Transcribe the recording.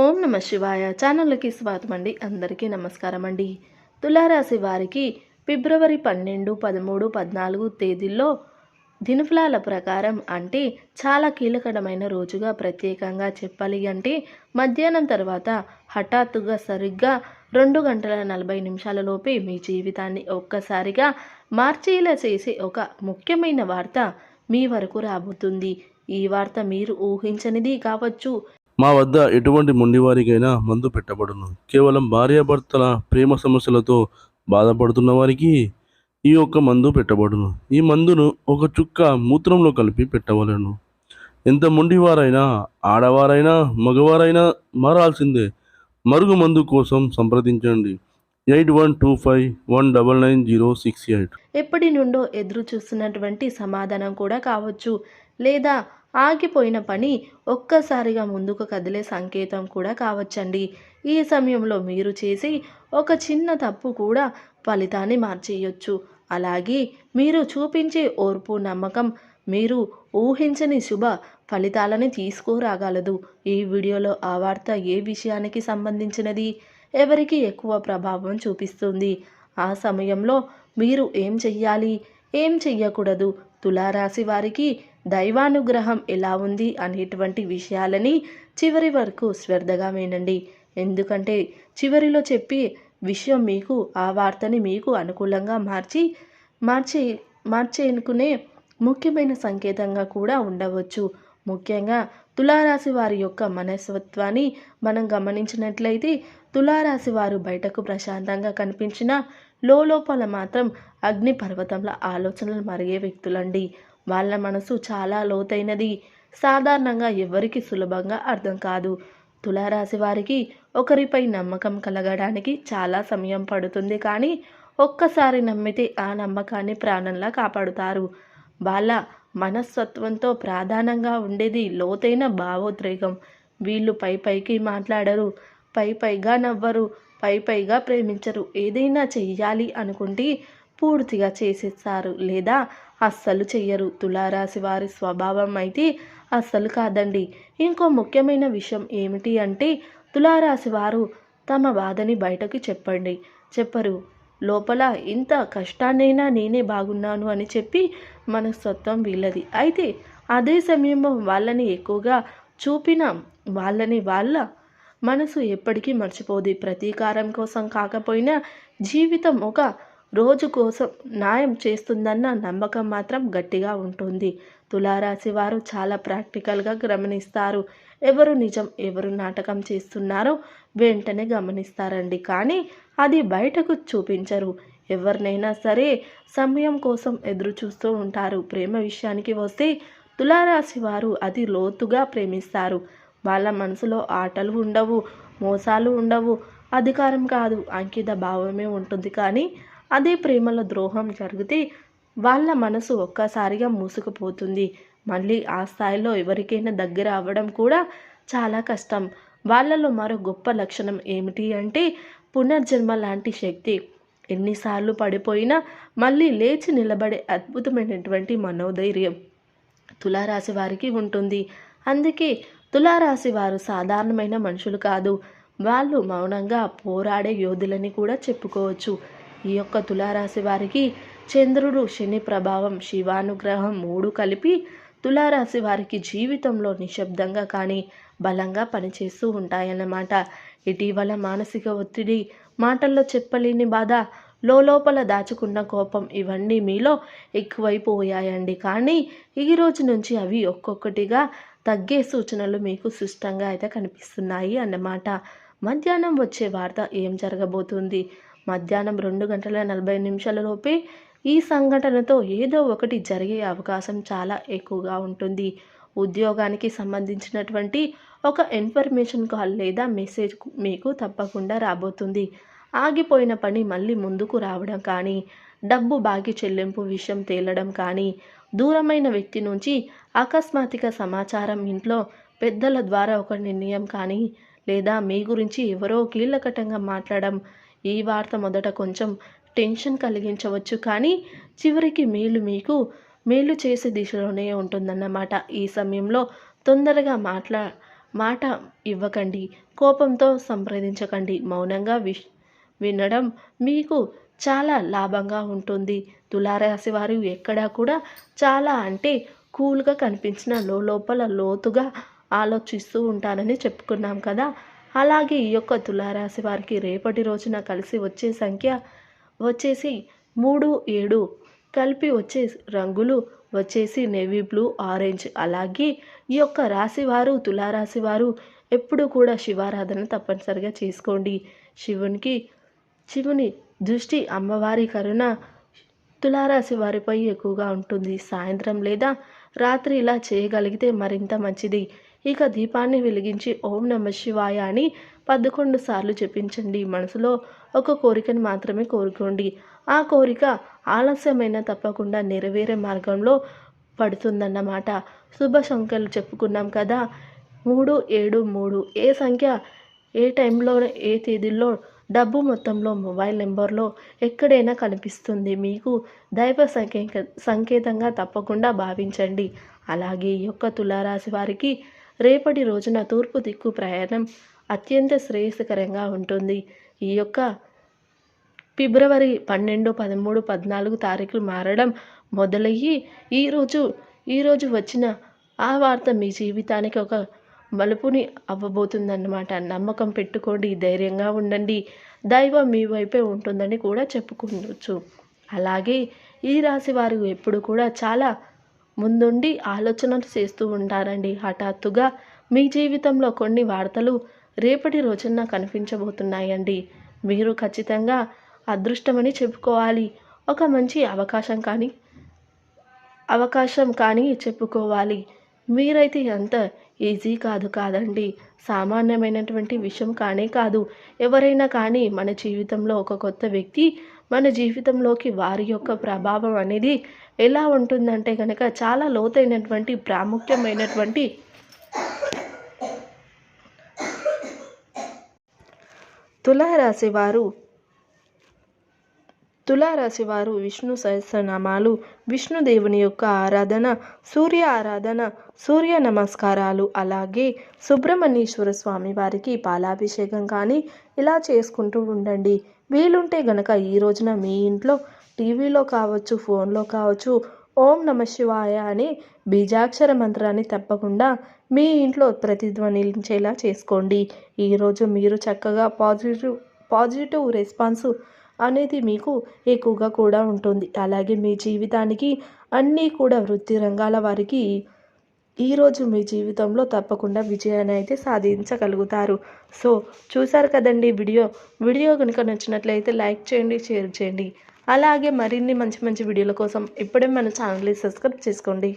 ఓం నమ శివాయ ఛానల్కి స్వాగతం అండి. అందరికీ నమస్కారం అండి. తులారాశి వారికి ఫిబ్రవరి పన్నెండు పదమూడు పద్నాలుగు తేదీల్లో దినఫలాల ప్రకారం అంటే చాలా కీలకమైన రోజుగా ప్రత్యేకంగా చెప్పాలి అంటే మధ్యాహ్నం తర్వాత హఠాత్తుగా సరిగ్గా రెండు గంటల నలభై నిమిషాలలోపే మీ జీవితాన్ని ఒక్కసారిగా మార్చేలా చేసే ఒక ముఖ్యమైన వార్త మీ వరకు రాబోతుంది. ఈ వార్త మీరు ఊహించనిది కావచ్చు మా వద్ద ఎటువంటి మొండివారికైనా మందు పెట్టబడును. కేవలం భార్యాభర్తల ప్రేమ సమస్యలతో బాధపడుతున్న వారికి ఈ యొక్క మందు పెట్టబడును. ఈ మందును ఒక చుక్క మూత్రంలో కలిపి పెట్టవలను. ఎంత మొండివారైనా ఆడవారైనా మగవారైనా మారాల్సిందే. మరుగు మందు కోసం సంప్రదించండి. Eight one two five one double nine zero six eight. ఎప్పటి నుండో ఎదురు చూస్తున్నటువంటి సమాధానం కూడా కావచ్చు. లేదా ఆగిపోయిన పని ఒక్కసారిగా ముందుకు కదిలే సంకేతం కూడా కావచ్చండి. ఈ సమయంలో మీరు చేసి ఒక చిన్న తప్పు కూడా ఫలితాన్ని మార్చేయొచ్చు. అలాగే మీరు చూపించే ఓర్పు నమ్మకం మీరు ఊహించని శుభ ఫలితాలని తీసుకురాగలదు. ఈ వీడియోలో ఆ వార్త ఏ విషయానికి సంబంధించినది? ఎవరికి ఎక్కువ ప్రభావం చూపిస్తుంది? ఆ సమయంలో మీరు ఏం చెయ్యాలి? ఏం చెయ్యకూడదు? తులారాశి వారికి దైవానుగ్రహం ఎలా ఉంది అనేటువంటి విషయాలని చివరి వరకు శ్రద్ధగా వినండి. ఎందుకంటే చివరిలో చెప్పి విషయం మీకు ఆ వార్తని మీకు అనుకూలంగా మార్చి మార్చే మార్చేనుకునే ముఖ్యమైన సంకేతంగా కూడా ఉండవచ్చు. ముఖ్యంగా తులారాశి వారి యొక్క మనస్తత్వాన్ని మనం గమనించినట్లయితే తులారాశి వారు బయటకు ప్రశాంతంగా కనిపించిన లోపల మాత్రం అగ్నిపర్వతంలో ఆలోచనలు మరిగే వ్యక్తులండి. వాళ్ళ మనసు చాలా లోతైనది. సాధారణంగా ఎవరికి సులభంగా అర్థం కాదు. తులారాశి వారికి ఒకరిపై నమ్మకం కలగడానికి చాలా సమయం పడుతుంది కానీ ఒక్కసారి నమ్మితే ఆ నమ్మకాన్ని ప్రాణంలా కాపాడుతారు. వాళ్ళ మనస్తత్వంతో ప్రధానంగా ఉండేది లోతైన భావోద్రేకం వీళ్ళు పై పైకి మాట్లాడరు పై పైగా నవ్వరు పై పైగా ప్రేమించరు. ఏదైనా చెయ్యాలి అనుకుంటే పూర్తిగా చేసేస్తారు లేదా అస్సలు చెయ్యరు. తులారాశి వారి స్వభావం అయితే అస్సలు కాదండి. ఇంకో ముఖ్యమైన విషయం ఏమిటి అంటే తులారాశి వారు తమ బాధని బయటకు చెప్పండి. చెప్పరు. లోపల ఇంత కష్టాన్నైనా నేనే బాగున్నాను అని చెప్పి మనస్తత్వం వీళ్ళది. అయితే అదే సమయంలో వాళ్ళని ఎక్కువగా చూపిన వాళ్ళని వాళ్ళ మనసు ఎప్పటికీ మర్చిపోదు. ప్రతీకారం కోసం కాకపోయినా జీవితం ఒక రోజు కోసం న్యాయం చేస్తుందన్న నమ్మకం మాత్రం గట్టిగా ఉంటుంది. తులారాశి వారు చాలా ప్రాక్టికల్గా గమనిస్తారు. ఎవరు నిజం ఎవరు నాటకం చేస్తున్నారో వెంటనే గమనిస్తారండి. కానీ అది బయటకు చూపించరు. ఎవరినైనా సరే సమయం కోసం ఎదురు చూస్తూ ఉంటారు. ప్రేమ విషయానికి వస్తే తులారాశి వారు అది లోతుగా ప్రేమిస్తారు. వాళ్ళ మనసులో ఆటలు ఉండవు మోసాలు ఉండవు. అధికారం కాదు అంకిత భావమే ఉంటుంది. కానీ అదే ప్రేమలో ద్రోహం జరిగితే వాళ్ళ మనసు ఒక్కసారిగా మూసుకుపోతుంది. మళ్ళీ ఆ స్థాయిలో ఎవరికైనా దగ్గర అవ్వడం కూడా చాలా కష్టం. వాళ్ళలో మరో గొప్ప లక్షణం ఏమిటి అంటే పునర్జన్మ లాంటి శక్తి. ఎన్నిసార్లు పడిపోయినా మళ్ళీ లేచి నిలబడే అద్భుతమైనటువంటి మనోధైర్యం తులారాశి వారికి ఉంటుంది. అందుకే తులారాశి వారు సాధారణమైన మనుషులు కాదు. వాళ్ళు మౌనంగా పోరాడే యోధులని కూడా చెప్పుకోవచ్చు. ఈ యొక్క తులారాశి వారికి చంద్రుడు శని ప్రభావం శివానుగ్రహం మూడు కలిపి తులారాశి వారికి జీవితంలో నిశ్శబ్దంగా కానీ బలంగా పనిచేస్తూ ఉంటాయన్నమాట. ఇటీవల మానసిక ఒత్తిడి మాటల్లో చెప్పలేని బాధ లోపల దాచుకున్న కోపం ఇవన్నీ మీలో ఎక్కువైపోయాయండి కానీ ఈ రోజు నుంచి అవి ఒక్కొక్కటిగా తగ్గే సూచనలు మీకు సుష్టంగా అయితే కనిపిస్తున్నాయి అన్నమాట. మధ్యాహ్నం వచ్చే వార్త ఏం జరగబోతుంది? మధ్యాహ్నం రెండు గంటల నలభై నిమిషాల లోపే ఈ సంఘటనతో ఏదో ఒకటి జరిగే అవకాశం చాలా ఎక్కువగా ఉంటుంది. ఉద్యోగానికి సంబంధించినటువంటి ఒక ఇన్ఫర్మేషన్ కాల్ లేదా మెసేజ్ మీకు తప్పకుండా రాబోతుంది. ఆగిపోయిన పని మళ్ళీ ముందుకు రావడం కానీ డబ్బు బాకీ చెల్లింపు విషయం తేలడం కానీ దూరమైన వ్యక్తి నుంచి ఆకస్మాతిక సమాచారం ఇంట్లో పెద్దల ద్వారా ఒక నిర్ణయం కానీ లేదా మీ గురించి ఎవరో కీలకటంగా మాట్లాడడం ఈ వార్త మొదట కొంచెం టెన్షన్ కలిగించవచ్చు కానీ చివరికి మేలు మీకు మేలు చేసే దిశలోనే ఉంటుందన్నమాట. ఈ సమయంలో తొందరగా మాట్లా మాట ఇవ్వకండి కోపంతో సంప్రదించకండి. మౌనంగా విష్ వినడం మీకు చాలా లాభంగా ఉంటుంది. తులారాశి వారు ఎక్కడా కూడా చాలా అంటే కూల్గా కనిపించిన లోపల లోతుగా ఆలోచిస్తూ ఉంటారని చెప్పుకున్నాం కదా. అలాగే ఈ యొక్క తులారాశి వారికి రేపటి రోజున కలిసి వచ్చే సంఖ్య వచ్చేసి మూడు ఏడు. కలిపి వచ్చే రంగులు వచ్చేసి నేవీ బ్లూ ఆరెంజ్ అలాగే ఈ యొక్క రాశివారు తులారాశివారు తులారాశి వారు ఎప్పుడు కూడా శివారాధన తప్పనిసరిగా చేసుకోండి. శివునికి శివుని దృష్టి అమ్మవారి కరుణ తులారాశి వారిపై ఎక్కువగా ఉంటుంది. సాయంత్రం లేదా రాత్రి ఇలా చేయగలిగితే మరింత మంచిది. ఇక దీపాన్ని వెలిగించి ఓం నమ శివాయ అని పదకొండు సార్లు చెప్పించండి. మనసులో ఒక కోరికను మాత్రమే కోరుకోండి. ఆ కోరిక ఆలస్యమైన తప్పకుండా నెరవేరే మార్గంలో పడుతుందన్నమాట. శుభ సంఖ్యలు చెప్పుకున్నాం కదా. మూడు ఏడు మూడు. ఏ సంఖ్య? ఏ టైంలో ఏ తేదీల్లో? డబ్బు మొత్తంలో మొబైల్ నెంబర్లో ఎక్కడైనా కనిపిస్తుంది. మీకు దైవ సంకేత సంకేతంగా తప్పకుండా భావించండి. అలాగే ఈ యొక్క తులారాశి వారికి రేపటి రోజున తూర్పు దిక్కు ప్రయాణం అత్యంత శ్రేయస్కరంగా ఉంటుంది. ఈ యొక్క ఫిబ్రవరి పన్నెండు పదమూడు పద్నాలుగు తారీఖులు మారడం మొదలయ్యి ఈరోజు ఈరోజు వచ్చిన ఆ వార్త మీ జీవితానికి ఒక మలుపుని అవ్వబోతుందన్నమాట. నమ్మకం పెట్టుకోండి ధైర్యంగా ఉండండి. దైవం మీ వైపే ఉంటుందని కూడా చెప్పుకోవచ్చు అలాగే ఈ రాశి వారు ఎప్పుడు కూడా చాలా ముందుండి ఆలోచనలు చేస్తూ ఉంటారండి. హఠాత్తుగా మీ జీవితంలో కొన్ని వార్తలు రేపటి రోజున కనిపించబోతున్నాయండి. మీరు ఖచ్చితంగా అదృష్టమని చెప్పుకోవాలి. ఒక మంచి అవకాశం కానీ అవకాశం కానీ చెప్పుకోవాలి. మీరైతే అంత ఈజీ కాదు కాదండి. సామాన్యమైనటువంటి విషయం కానే కాదు. ఎవరైనా కానీ మన జీవితంలో ఒక కొత్త వ్యక్తి మన జీవితంలోకి వారి యొక్క ప్రభావం అనేది ఎలా ఉంటుందంటే కనుక చాలా లోతైనటువంటి ప్రాముఖ్యమైనటువంటి తులారాశి వారు తులారాశి వారు విష్ణు సహస్రనామాలు విష్ణుదేవుని యొక్క ఆరాధన సూర్య ఆరాధన సూర్య నమస్కారాలు అలాగే సుబ్రహ్మణ్యేశ్వర స్వామి వారికి పాలాభిషేకం కానీ ఇలా చేసుకుంటూ ఉండండి. వీలుంటే గనక ఈ రోజున మీ ఇంట్లో టీవీలో కావచ్చు ఫోన్లో కావచ్చు ఓం నమ శివాయ అని బీజాక్షర మంత్రాన్ని తప్పకుండా మీ ఇంట్లో ప్రతిధ్వనించేలా చేసుకోండి. ఈరోజు మీరు చక్కగా పాజిటివ్ పాజిటివ్ రెస్పాన్స్ అనేది మీకు ఎక్కువగా కూడా ఉంటుంది. అలాగే మీ జీవితానికి అన్నీ కూడా వృత్తి రంగాల వారికి ఈరోజు మీ జీవితంలో తప్పకుండా విజయాన్ని అయితే సాధించగలుగుతారు. సో చూసారు కదండి వీడియో? వీడియో కనుక నచ్చినట్లయితే లైక్ చేయండి షేర్ చేయండి. అలాగే మరిన్ని మంచి మంచి వీడియోల కోసం ఇప్పుడే మన ఛానల్ని సబ్స్క్రైబ్ చేసుకోండి.